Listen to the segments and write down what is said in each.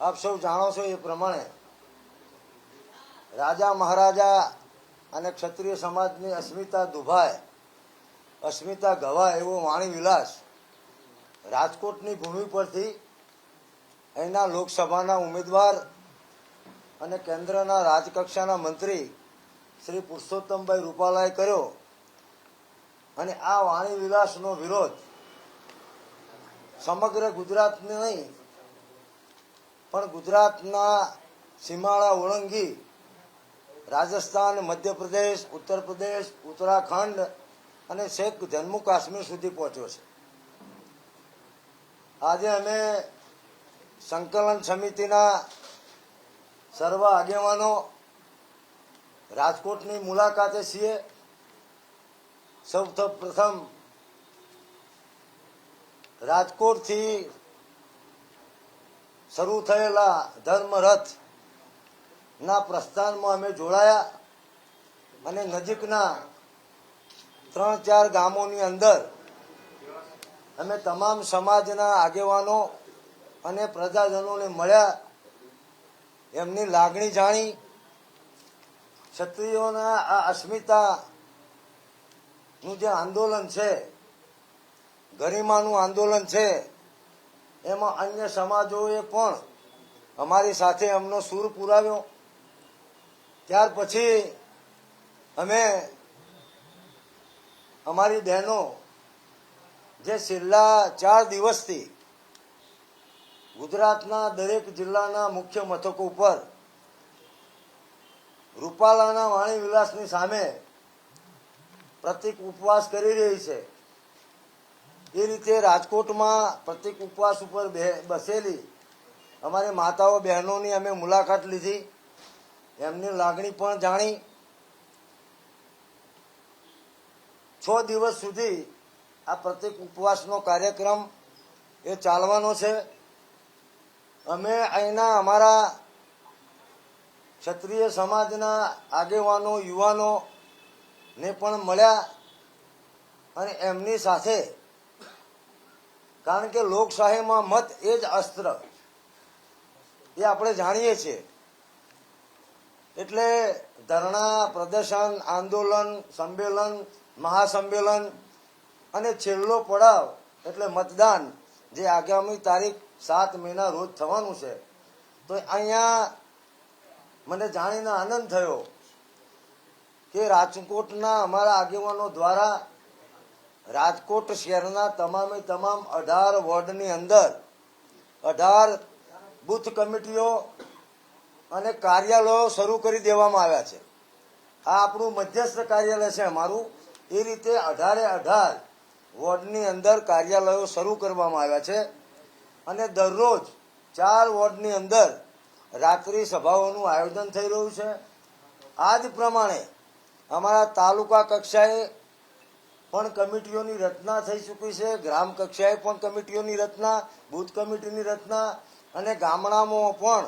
આપ સૌ જાણો છો એ પ્રમાણે રાજા મહારાજા અને ક્ષત્રિય સમાજની અસ્મિતા દુભાય અસ્મિતા ગવાય એવો વાણી વિલાસ રાજકોટની ભૂમિ પરથી અહીંના લોકસભાના ઉમેદવાર અને કેન્દ્રના રાજકક્ષાના મંત્રી શ્રી પુરુષોત્તમભાઈ રૂપાલાએ કર્યો અને આ વાણી વિલાસનો વિરોધ સમગ્ર ગુજરાતને નહીં પણ ગુજરાતના સીમાડા ઓળંગી રાજસ્થાન, મધ્યપ્રદેશ ઉત્તર પ્રદેશ ઉત્તરાખંડ અને છેક જમ્મુ કાશ્મીર સુધી પહોંચ્યો છે. આજે અમે સંકલન સમિતિના સર્વ આગેવાનો રાજકોટની મુલાકાતે છીએ. સૌ પ્રથમ રાજકોટથી શરૂ થયેલા ધર્મરથ ના પ્રસ્થાનમાં અમે જોડાયા અને નજીકના ત્રણ ચાર ગામોની અંદર અમે તમામ સમાજના આગેવાનો અને પ્રજાજનોને મળ્યા. એમની લાગણી જાણી ક્ષત્રિયોના આ અસ્મિતાનું જે આંદોલન છે, ગરિમાનું આંદોલન છે એમાં અન્ય સમાજોએ પણ અમારી સાથે અમનો સૂર પુરાવ્યો. ત્યાર પછી અમે અમારી બહેનો જે છેલ્લા ચાર દિવસથી ગુજરાતના દરેક જિલ્લાના મુખ્ય મથકો ઉપર રૂપાલાના વાણી વિલાસની સામે પ્રતિક ઉપવાસ કરી રહી છે. એ રીતે રાજકોટમાં પ્રતિક ઉપવાસ ઉપર બેસેલી. અમારી માતાઓ બહેનોની અમે મુલાકાત લીધી. એમની લાગણી પણ જાણી. છ દિવસ સુધી આ પ્રતિક ઉપવાસનો કાર્યક્રમ એ ચાલવાનો છે. અમે અહીંના અમારા ક્ષત્રિય સમાજના આગેવાનો યુવાનો ને પણ મળ્યા અને એમની સાથે કારણ કે લોકશાહીમાં મત એ જ અસ્ત્ર. એ આપણે જાણીએ છીએ. એટલે ધરણા, પ્રદર્શન, આંદોલન, સંમેલન, મહાસંમેલન અને છેલ્લો પડાવ એટલે મતદાન જે આગામી તારીખ સાત મહિના રોજ થવાનું છે. તો અહીંયા મને જાણીને આનંદ થયો કે રાજકોટના અમારા આગેવાનો દ્વારા રાજકોટ શહેરના તમામે તમામ અઢાર વોર્ડની અંદર અઢાર બુથ કમિટીઓ અને કાર્યાલયો શરૂ કરી દેવામાં આવ્યા છે. આ આપણું મધ્યસ્થ કાર્યાલય છે અમારું. એ રીતે અઢારે અઢાર વોર્ડની અંદર કાર્યાલયો શરૂ કરવામાં આવ્યા છે. અને દરરોજ ચાર વોર્ડની અંદર રાત્રિ સભાઓનું આયોજન થઈ રહ્યું છે. આ જ પ્રમાણે અમારા તાલુકા કક્ષાએ પણ કમિટીઓની રચના થઈ ચૂકી છે. ગ્રામ કક્ષાએ પણ કમિટીઓની રચના, બુથ કમિટીની રચના અને ગામડામાં પણ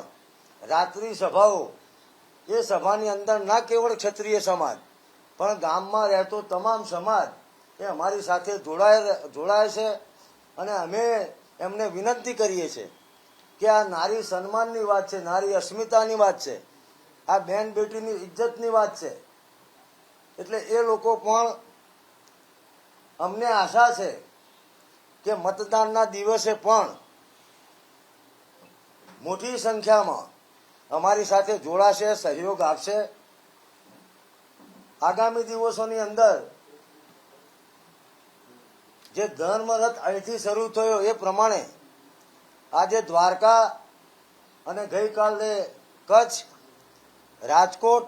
રાત્રિ સભાઓ. એ સભાની અંદર ના કેવળ ક્ષત્રિય સમાજ, પણ ગામમાં રહેતો તમામ સમાજ એ અમારી સાથે જોડાય જોડાય છે અને અમે એમને વિનંતી કરીએ છીએ કે આ નારી સન્માનની વાત છે, નારી અસ્મિતાની વાત છે, આ બેન બેટીની ઇજ્જતની વાત છે. એટલે એ લોકો પણ અમને આશા છે કે મતદાનના દિવસે પણ મોટી સંખ્યામાં અમારી સાથે જોડાશે, સહયોગ આપશે. આગામી દિવસોની અંદર જે ધર્મરથ અહીંથી શરૂ થયો એ પ્રમાણે આજે દ્વારકા અને ગઈકાલે કચ્છ, રાજકોટ,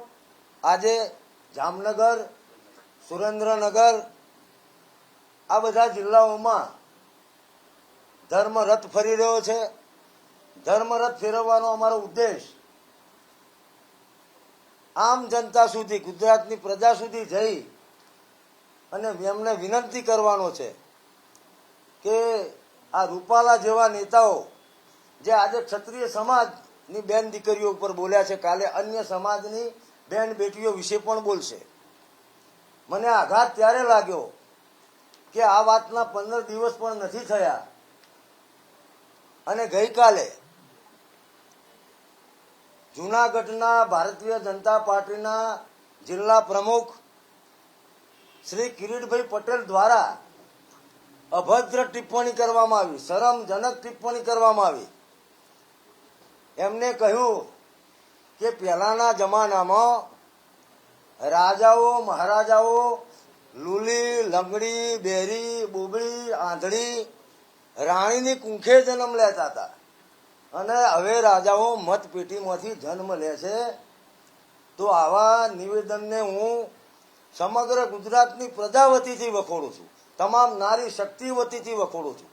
આજે જામનગર, સુરેન્દ્રનગર આ બધા જિલ્લાઓમાં ધર્મરથ ફરી રહ્યો છે. ધર્મરથ ફેરવવાનો અમારો ઉદ્દેશ આમ જનતા સુધી, ગુજરાતની પ્રજા સુધી જઈ અને એમને વિનંતી કરવાનો છે કે આ રૂપાલા જેવા નેતાઓ જે આજે ક્ષત્રિય સમાજની બેન દીકરીઓ ઉપર બોલ્યા છે, કાલે અન્ય સમાજની બેન બેટીઓ વિશે પણ બોલશે. મને આઘાત ત્યારે લાગ્યો કે આ વાતના પંદર દિવસ પણ નથી થયા. અને ગઈકાલે જૂનાગઢના ભારતીય જનતા પાર્ટીના જિલ્લા પ્રમુખ શ્રી કિરીટભાઈ પટેલ દ્વારા અભદ્ર ટિપ્પણી કરવામાં આવી, શરમજનક ટિપ્પણી કરવામાં આવી. એમને કહ્યું કે પહેલાના જમાનામાં રાજાઓ, મહારાજાઓ લુલી, લંગડી, બેરી બોબડી આંધળી, રાણીની કુંખે જન્મ લેતા હતા. અને હવે રાજાઓ મતપેટીમાંથી જન્મ લે છે. તો આવા નિવેદનને હું સમગ્ર ગુજરાતની પ્રજા વતીથી વખોડું છું. તમામ નારી શક્તિ વતીથી વખોડું છું.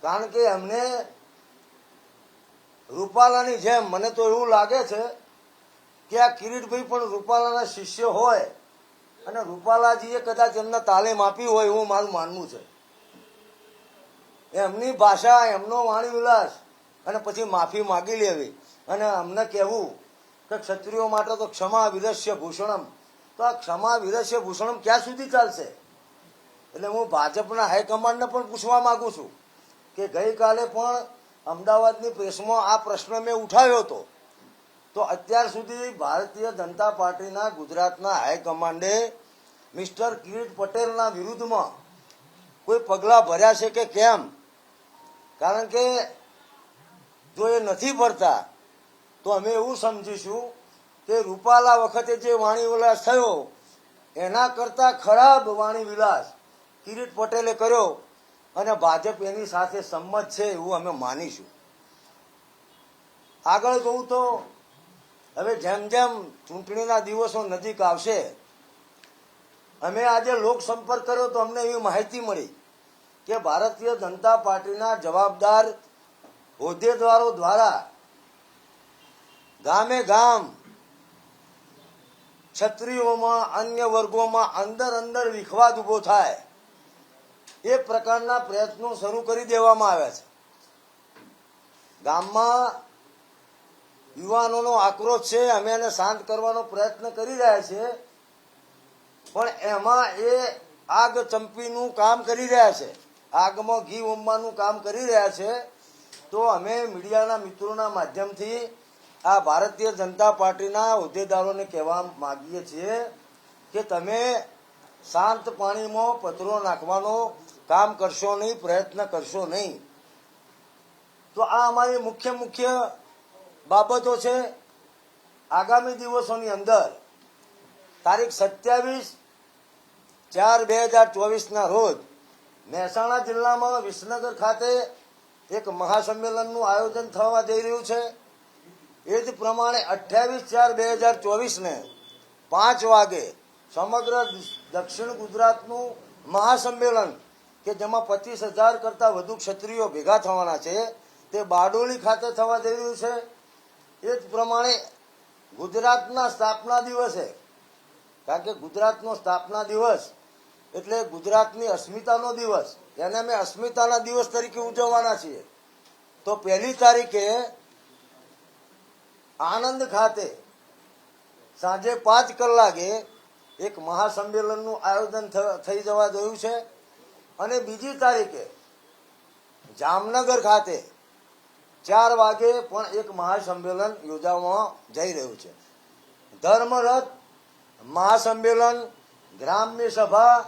કારણ કે એમને રૂપાલાની જેમ, મને તો એવું લાગે છે કે આ કિરીટભાઈ પણ રૂપાલાના શિષ્ય હોય. અને રૂપાલાજીએ કદાચ એમને તાલીમ આપી હોય એવું મારું માનવું છે. એમની ભાષા, એમનો વાણી વિલાસ, અને પછી માફી માગી લેવી. અને અમને કહેવું કે ક્ષત્રિયો માટે તો ક્ષમા વિરસ્ય ભૂષણમ. તો આ ક્ષમા વિરસ્ય ભૂષણમ ક્યાં સુધી ચાલશે? એટલે હું ભાજપના હાઈકમાન્ડને પણ પૂછવા માંગુ છું કે ગઈકાલે પણ અમદાવાદની પ્રેસમાં આ પ્રશ્ન મેં ઉઠાવ્યો હતો. તો અત્યાર સુધી ભારતીય જનતા પાર્ટીના ગુજરાતના હાઈકમાન્ડે મિસ્ટર કિરીટ પટેલના વિરુદ્ધમાં કોઈ પગલાં ભર્યા છે કે કેમ? કારણ કે જો એ નથી ભરતા, તો અમે એવું સમજીશું કે રૂપાલા વખતે જે વાણી વિલાસ થયો, એના કરતાં ખરાબ વાણી વિલાસ કિરીટ પટેલે કર્યો અને ભાજપ એની સાથે સંમત છે એવું અમે માનીશું. આગળ કહું તો હવે જેમ જેમ ચૂંટણીના દિવસો નજીક આવશે, અમે આજે લોક સંપર્ક કર્યો તો અમને એવી માહિતી મળી કે ભારતીય જનતા પાર્ટીના જવાબદાર હોદ્દેદારો દ્વારા ગામે ગામ છત્રીઓમાં અન્ય વર્ગોમાં અંદર અંદર વિખવાદ ઊભો થાય એ પ્રકારના પ્રયત્નો શરૂ કરી દેવામાં આવ્યા છે. ગામમાં યુવાનોનો આક્રોશ છે, અમે એને શાંત કરવાનો પ્રયત્ન કરી રહ્યા છીએ પણ એમાં એ આગ ચંપીનું કામ કરી રહ્યા છે. આગમાં ઘી ઉમવાનું કામ કરી રહ્યા છે. તો અમે મીડિયાના મિત્રોના માધ્યમથી આ ભારતીય જનતા પાર્ટીના હોદ્દેદારોને કહેવા માગીએ છીએ કે તમે શાંત પાણીમાં પથરો નાખવાનો કામ કરશો નહીં, પ્રયત્ન કરશો નહીં. તો આ અમારી મુખ્ય મુખ્ય બાબતો છે, આગામી દિવસોની અંદર, તારીખ સત્યાવીસ ચાર બે હજાર ચોવીસના રોજ, મહેસાણા જિલ્લામાં વિસનગર ખાતે એક મહાસંમેલનનું આયોજન થવા જઈ રહ્યું છે. એ જ પ્રમાણે અઠ્યાવીસ ચાર બે હજાર ચોવીસને પાંચ વાગે સમગ્ર દક્ષિણ ગુજરાતનું મહાસંમેલન, કે જેમાં પચીસ હજાર કરતાં વધુ ક્ષત્રિયો ભેગા થવાના છે, તે બારડોલી ખાતે થવા જઈ રહ્યું છે. એ જ પ્રમાણે ગુજરાતના સ્થાપના દિવસે, કારણ કે ગુજરાતનો સ્થાપના દિવસ એટલે ગુજરાતની અસ્મિતાનો દિવસ. એને અમે અસ્મિતાના દિવસ તરીકે ઉજવવાના છીએ. તો પહેલી તારીખે આણંદ ખાતે સાંજે પાંચ કલાકે એક મહાસંમેલનનું આયોજન થઈ જવા જોયું છે. અને બીજી તારીખે જામનગર ખાતે ચાર વાગે પણ એક મહાસંમેલન યોજાવામાં જઈ રહ્યું છે. ધર્મરથ, મહાસંમેલન, ગ્રામ્ય સભા,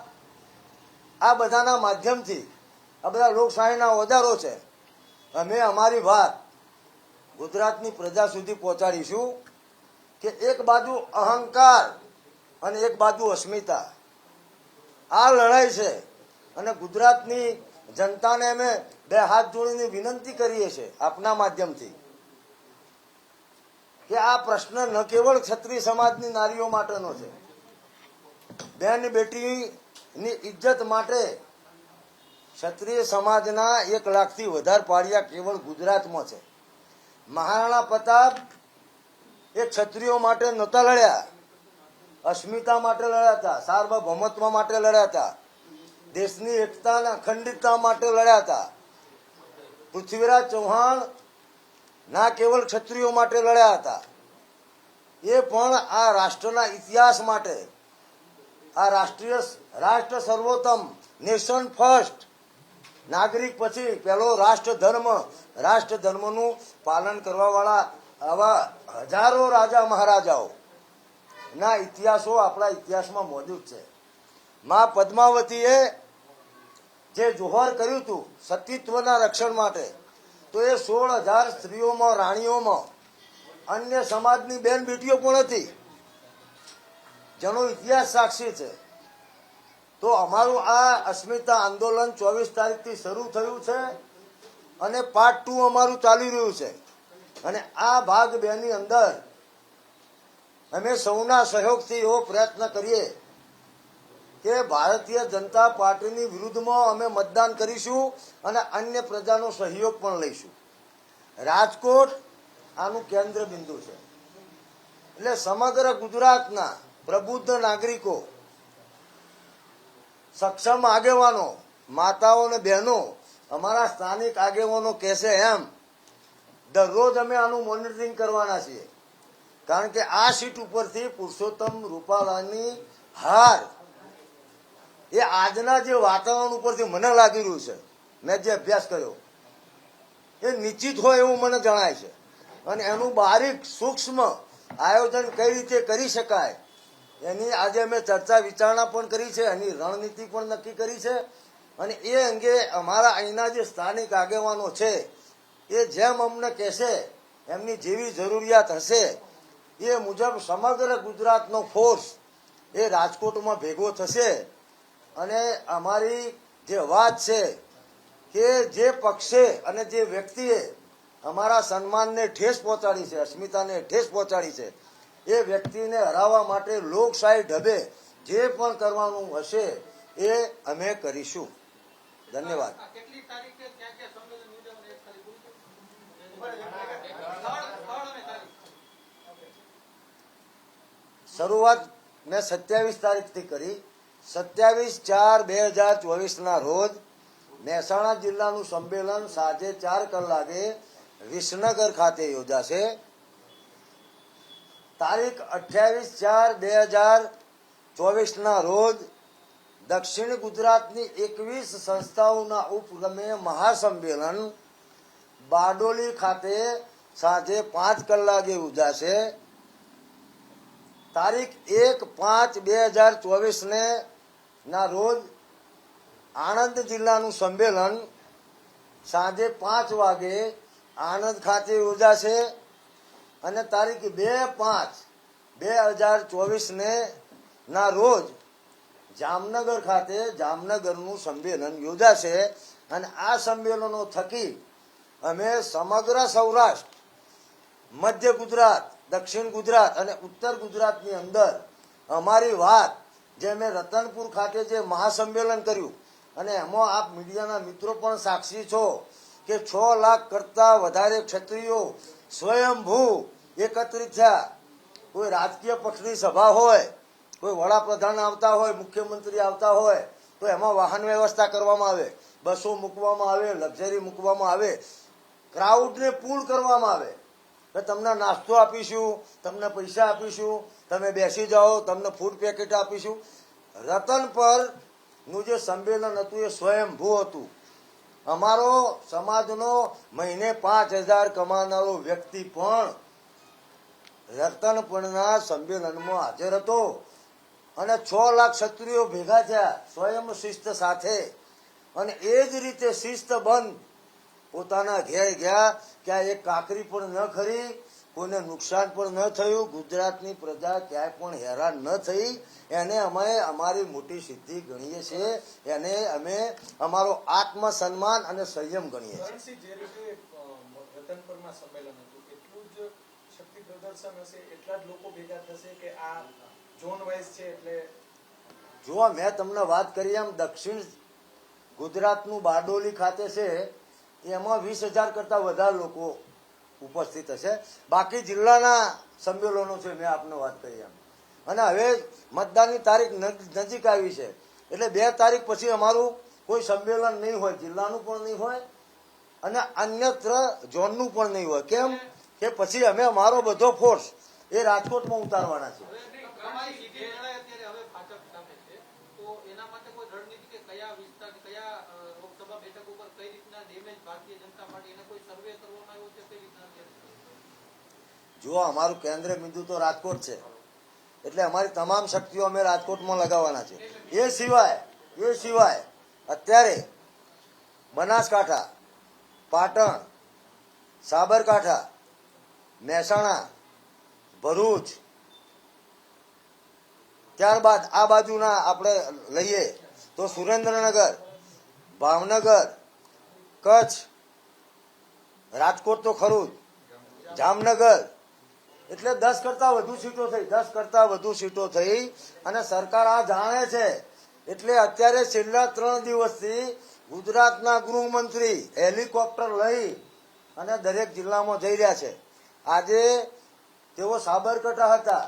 આ બધાના માધ્યમથી, આ બધા લોકશાહીના ઓજારો છે. અમે અમારી વાત ગુજરાતની પ્રજા સુધી પહોંચાડીશું કે એક બાજુ અહંકાર અને એક બાજુ અસ્મિતા. આ લડાઈ છે અને ગુજરાતની જનતાને અમે બે હાથ જોડીને વિનંતી કરીએ છીએ આપના માધ્યમથી કે આ પ્રશ્ન ન કેવળ ક્ષત્રિય સમાજની નારીઓ માટેનો છે. બેન બેટીની ઇજ્જત માટે ક્ષત્રિય સમાજના એક લાખથી વધારે પાળિયા કેવળ ગુજરાતમાં છે. મહારાણા પ્રતાપ એ ક્ષત્રિયો માટે નહોતા લડ્યા. અસ્મિતા માટે લડ્યા હતા. સાર્વભૌમત્વ માટે લડ્યા હતા. દેશની એકતા અને અખંડિતતા માટે લડ્યા હતા. પૃથ્વીરાજ ચૌહાણ ના કેવળ ક્ષત્રિયો માટે લડ્યા હતા. એ પણ આ રાષ્ટ્રના ઇતિહાસ માટે. આ રાષ્ટ્રીય રાષ્ટ્ર સર્વોત્તમ, નેશન ફર્સ્ટ. નાગરિક પછી પહેલો રાષ્ટ્ર ધર્મ રાષ્ટ્ર ધર્મનું પાલન કરવાવાળા આવા હજારો રાજા મહારાજાઓ. ના ઇતિહાસો આપણા ઇતિહાસમાં મોજૂદ છે. માં પદ્માવતીએ જે જોહર કર્યું હતું સતીત્વના રક્ષણ માટે, તો એ સોળ હજાર સ્ત્રીઓમાં, રાણીઓમાં, અન્ય સમાજની બેન બેટીઓ પણ હતી? જેનો ઇતિહાસ સાક્ષી છે. તો અમારું આ અસ્મિતા આંદોલન ચોવીસ તારીખથી શરૂ થયું છે અને પાર્ટ ટુ અમારું ચાલી રહ્યું છે. અને આ ભાગ બેની અંદર અમે સૌના સહયોગથી એવો પ્રયત્ન કરીએ કે ભારતીય જનતા પાર્ટીની વિરુદ્ધમાં અમે મતદાન કરીશું અને અન્ય પ્રજાનો સહયોગ પણ લઈશું. રાજકોટ આનું કેન્દ્ર બિંદુ છે. એટલે સમગ્ર ગુજરાતના પ્રબુદ્ધ નાગરિકો, સક્ષમ આગેવાનો, માતાઓ અને બહેનો અમારા સ્થાનિક આગેવાનો કહેશે એમ, દરરોજ અમે આનું મોનિટરિંગ કરવાના છીએ. કારણ કે આ સીટ ઉપરથી પુરુષોત્તમ રૂપાલાની હાર એ આજના જે વાતાવરણ ઉપરથી મને લાગી રહ્યું છે, મેં જે અભ્યાસ કર્યો, એ નિશ્ચિત હોય એવું મને જણાય છે. અને એનું બારીક સૂક્ષ્મ આયોજન કઈ રીતે કરી શકાય, એની આજે અમે ચર્ચા વિચારણા પણ કરી છે, એની રણનીતિ પણ નક્કી કરી છે. અને એ અંગે અમારા અહીંના જે સ્થાનિક આગેવાનો છે, એ જેમ અમને કહેશે, એમની જેવી જરૂરિયાત હશે, એ મુજબ સમગ્ર ગુજરાતનો ફોર્સ એ રાજકોટમાં ભેગો થશે. અને અમારી જે વાત છે કે જે પક્ષે અને જે વ્યક્તિએ અમારા સન્માનને ઠેસ પહોંચાડી છે, અસ્મિતાને ઠેસ પહોંચાડી છે, એ વ્યક્તિને હરાવવા માટે લોકશાહી ઢબે જે પણ કરવાનું હશે એ અમે કરીશું. ધન્યવાદ. શરૂઆત મેં સત્યાવીસ તારીખથી કરી. સત્યાવીસ ચાર બે હજાર ચોવીસના રોજ મહેસાણા જિલ્લાનું સંમેલન સાંજે ચાર કલાકે વિસનગર ખાતે યોજાશે. તારીખ અઠ્યાવીસ ચાર બે હજાર ચોવીસના રોજ દક્ષિણ ગુજરાતની એકવીસ સંસ્થાઓના ઉપક્રમે મહાસંમેલન બારડોલી ખાતે સાંજે પાંચ કલાકે યોજાશે. તારીખ એક પાંચ બે હજાર ચોવીસને ના, રોજ આણંદ જિલ્લાનું સંમેલન સાંજે પાંચ વાગે આણંદ ખાતે યોજાશે અને તારીખ બે પાંચ બે હજાર ચોવીસને ના, રોજ જામનગર ખાતે જામનગરનું સંમેલન યોજાશે અને આ સંમેલનો થકી અમે સમગ્ર સૌરાષ્ટ્ર, મધ્ય ગુજરાત, દક્ષિણ ગુજરાત અને ઉત્તર ગુજરાતની અંદર અમારી વાત જે મેં રતનપુર ખાતે જે મહાસંમેલન કર્યું, અને એમાં આપ મીડિયાના મિત્રો પણ સાક્ષી છો કે છ લાખ કરતા વધારે ક્ષત્રિયો સ્વયંભૂ એકત્રિત થયા. કોઈ રાજકીય પક્ષની સભા હોય, કોઈ વડાપ્રધાન આવતા હોય, મુખ્યમંત્રી આવતા હોય, તો એમાં વાહન વ્યવસ્થા કરવામાં આવે, બસો મૂકવામાં આવે, લક્ઝરી મૂકવામાં આવે, ક્રાઉડને પૂર્ણ કરવામાં આવે. તમને નાસ્તો આપીશું, તમને પૈસા આપીશું, તમે બેસી જાઓ, તમને ફૂડ પેકેટ આપીશું. રતન પરનું જે સંમેલન હતું એ સ્વયંભૂ હતું. અમારો સમાજનો મહિને પાંચ હજાર કમાનારો વ્યક્તિ પણ રતનપણના સંમેલનમાં હાજર હતો. અને છ લાખ ક્ષત્રિયો ભેગા થયા, સ્વયં શિસ્ત સાથે. અને એ જ રીતે શિસ્ત બંધ પોતાના ઘેર ગયા ક્યાં એક કાકરી પણ ન ખરી કોઈને નુકસાન પણ ન થયું ગુજરાતની પ્રજા ક્યાંય પણ હેરાન ન થઈ. એને અમે અમારી મોટી સિદ્ધિ ગણીએ છીએ. એને અમે અમારો આત્મસન્માન અને સંયમ ગણીએ છીએ. કરણસિંહ જે રીતે અ, રતનપુરમાં સંમેલન હતું એટલું જ શક્તિ પ્રદર્શન હશે એટલા જ લોકો ભેગા થશે કે આ ઝોન વાઇઝ છે એટલે જો મેં તમને વાત કરી એમ દક્ષિણ ગુજરાતનું બારડોલી ખાતે છે. એમાં વીસ હજાર કરતાં વધારે લોકો ઉપસ્થિત હશે. બાકી જિલ્લાના સંમેલનો છે, મેં આપને વાત કરી એમ. અને હવે મતદાનની તારીખ નજ- નજીક આવી છે. એટલે બે તારીખ પછી અમારું કોઈ સંમેલન નહીં હોય, જિલ્લાનું પણ નહીં હોય અને અન્યત્ર ઝોનનું પણ નહીં હોય. કેમ કે પછી અમે અમારો બધો ફોર્સ એ રાજકોટમાં ઉતારવાના છે. કયા જો અમારું કેન્દ્ર બિંદુ તો રાજકોટ છે. એટલે અમારી તમામ શક્તિઓ અમે રાજકોટમાં લગાવવાના છે. એ સિવાય એ સિવાય અત્યારે બનાસકાંઠા, પાટણ, સાબરકાંઠા, મહેસાણા, ભરૂચ ત્યારબાદ આ બાજુના આપણે લઈએ તો સુરેન્દ્રનગર ભાવનગર, કચ્છ, રાજકોટ તો ખરું જ. જામનગર, એટલે દસ કરતા વધુ સીટો થઈ, દસ કરતા વધુ સીટો થઈ અને સરકાર આ જાણે છે. એટલે અત્યારે છેલ્લા ત્રણ દિવસથી ગુજરાતના ગૃહમંત્રી હેલિકોપ્ટર લઈ અને દરેક જિલ્લામાં જઈ રહ્યા છે. આજે તેઓ સાબરકાંઠા હતા,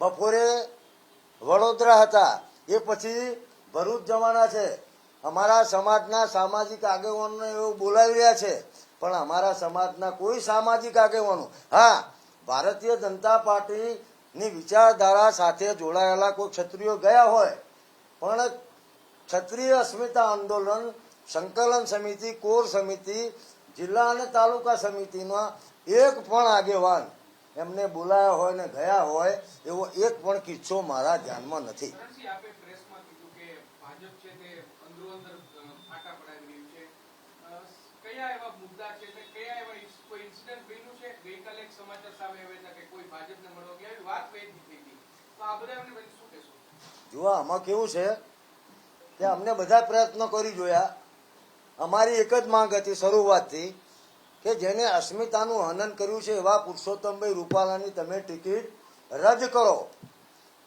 બપોરે વડોદરા હતા, એ પછી ભરૂચ જવાના છે. અમારા સમાજના સામાજિક આગેવાનોને એવું બોલાવી રહ્યા છે, પણ અમારા સમાજના કોઈ સામાજિક આગેવાનો. હા, ભારતીય જનતા પાર્ટીની વિચારધારા સાથે જોડાયેલા કોઈ ક્ષત્રિયો ગયા હોય, પણ ક્ષત્રિય અસ્મિતા આંદોલન, સંકલન સમિતિ, કોર સમિતિ, જિલ્લા અને તાલુકા સમિતિમાં એક પણ આગેવાન એમને બોલાયા હોય ને ગયા હોય એવો એક પણ કિસ્સો મારા ધ્યાનમાં નથી કરણસિંહ, આપે પ્રેસમાં કીધું કે ભાજપ છે તે અંદરો અંદર અ, ફાટા પડાવી રહ્યું છે અ, કયા એવા મુદ્દા છે કે કયા એવા કોઈ ઇન્સિડન્ટ બન્યું છે? ગઈકાલે એક સમાચાર સામે આવ્યા હતા કે કોઈ ભાજપને મળવા ગયા એવી વાત વહેતી થઈ હતી તો આ બધા એમને પછી શું કહેશો? જુઓ, આમાં કેવું છે કે અમને બધા પ્રયત્નો કરી જોયા. અમારી એક જ માંગ હતી શરૂઆતથી કે જેને અસ્મિતાનું હનન કર્યું છે એવા પુરુષોત્તમભાઈ રૂપાલાની તમે ટિકિટ રદ કરો.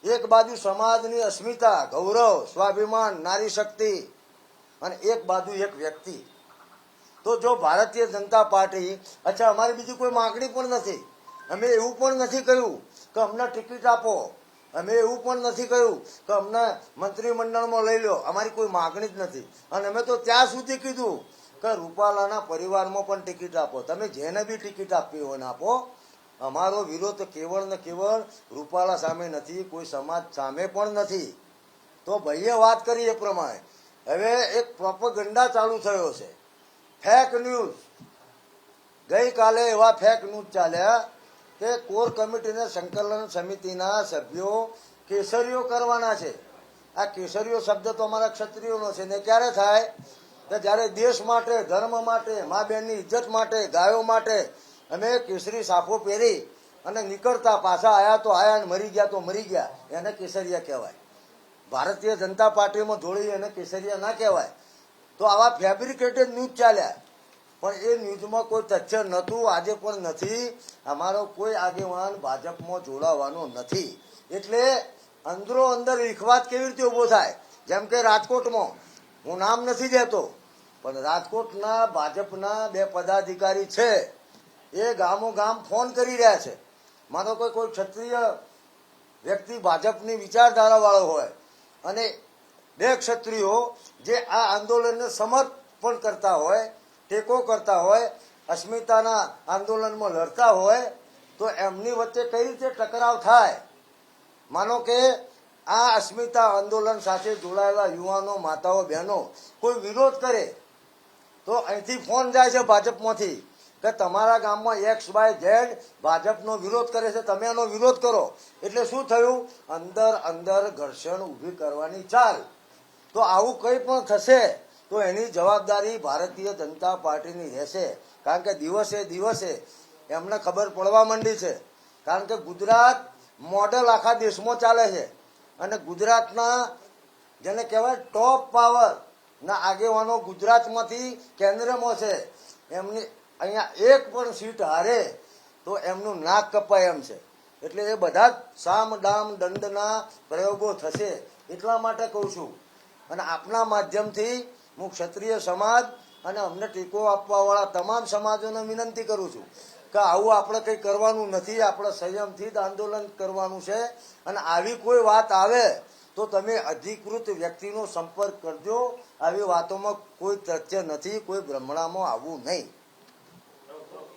એક બાજુ સમાજની અસ્મિતા, ગૌરવ, સ્વાભિમાન, નારી શક્તિ અને એક બાજુ એક વ્યક્તિ. તો જો ભારતીય જનતા પાર્ટી, અચ્છા, અમારી બીજી કોઈ માંગણી પણ નથી. અમે એવું પણ નથી કહ્યું કે અમને ટિકિટ આપો. અમે એવું પણ નથી કહ્યું કે અમને મંત્રીમંડળમાં લઈ લો. અમારી કોઈ માગણી જ નથી. અને અમે તો ત્યાં સુધી કીધું કે રૂપાલાના પરિવારમાં પણ ટિકિટ આપો. તમે જેને બી ટિકિટ આપવી હોય આપો. અમારો વિરોધ કેવળ ને કેવળ રૂપાલા સામે નથી, કોઈ સમાજ સામે પણ નથી. તો ભાઈએ વાત કરી એ પ્રમાણે. હવે એક પ્રોપગંડા ચાલુ થયો છે. ફેક ન્યૂઝ ગઈકાલે એવા ફેક ન્યૂઝ ચાલ્યા કે કોર કમિટીને સંકલન સમિતિના સભ્યો કેસરીઓ કરવાના છે. આ કેસરીઓ શબ્દ તો અમારા ક્ષત્રિયોનો છે. ને ક્યારે થાય? કે જ્યારે દેશ માટે, ધર્મ માટે, મા બહેનની ઇજ્જત માટે, ગાયો માટે અમે કેસરી સાફો પહેરી અને નીકળતા પાછા આયા તો આયા અને મરી ગયા તો મરી ગયા. એને કેસરિયા કહેવાય. ભારતીય જનતા પાર્ટીમાં જોડી એને કેસરિયા ના કહેવાય. તો આવા ફેબ્રિકેટેડ ન્યૂઝ ચાલ્યા. પણ એ ન્યૂઝમાં કોઈ તથ્ય નહોતું, આજે પણ નથી. અમારો કોઈ આગેવાન ભાજપમાં જોડાવાનો નથી. એટલે અંદરો અંદર વિખવાદ કેવી રીતે ઊભો થાય? જેમ કે રાજકોટમાં. હું નામ નથી દેતો, પણ રાજકોટના ભાજપના બે પદાધિકારી છે. એ ગામો ગામ ફોન કરી રહ્યા છે. માનો કોઈ કોઈ ક્ષત્રિય વ્યક્તિ ભાજપની વિચારધારાવાળો હોય અને બે ક્ષત્રિયો જે આ આંદોલનને સમર્પણ કરતા હોય, ટેકો કરતા હોય, અસ્મિતાના આંદોલનમાં લડતા હોય, તો એમની વચ્ચે કઈ રીતે ટકરાવ થાય? માનો કે આ અસ્મિતા આંદોલન સાથે જોડાયેલા યુવાનો, માતાઓ, બહેનો કોઈ વિરોધ કરે, તો અહીંથી ફોન જાય છે ભાજપમાંથી કે તમારા ગામમાં એક્સ બાય ઝેડ ભાજપનો વિરોધ કરે છે, તમે એનો વિરોધ કરો. એટલે શું થયું? અંદર અંદર ઘર્ષણ ઊભી કરવાની ચાલ. તો આવું કંઈ પણ થશે તો એની જવાબદારી ભારતીય જનતા પાર્ટીની રહેશે. કારણ કે દિવસે દિવસે એમને ખબર પડવા માંડી છે. કારણ કે ગુજરાત મોડલ આખા દેશમાં ચાલે છે. અને ગુજરાતના જેને કહેવાય ટોપ પાવર ના આગેવાનો ગુજરાતમાંથી કેન્દ્રમાં છે. એમની અહીંયા એક પણ સીટ હારે તો એમનું નાક કપાય એમ છે. એટલે એ બધા જ સામ દામ દંડના પ્રયોગો થશે. એટલા માટે કહું છું અને આપના માધ્યમથી હું ક્ષત્રિય સમાજ અને અમને ટેકો આપવાવાળા તમામ સમાજોને વિનંતી કરું છું કે આવું આપણે કંઈ કરવાનું નથી, આપણે સંયમથી જ આંદોલન કરવાનું છે. અને આવી કોઈ વાત આવે તો તમે અધિકૃત વ્યક્તિનો સંપર્ક કરજો. આવી વાતોમાં કોઈ તથ્ય નથી, કોઈ ભ્રમણામાં આવવું નહીં.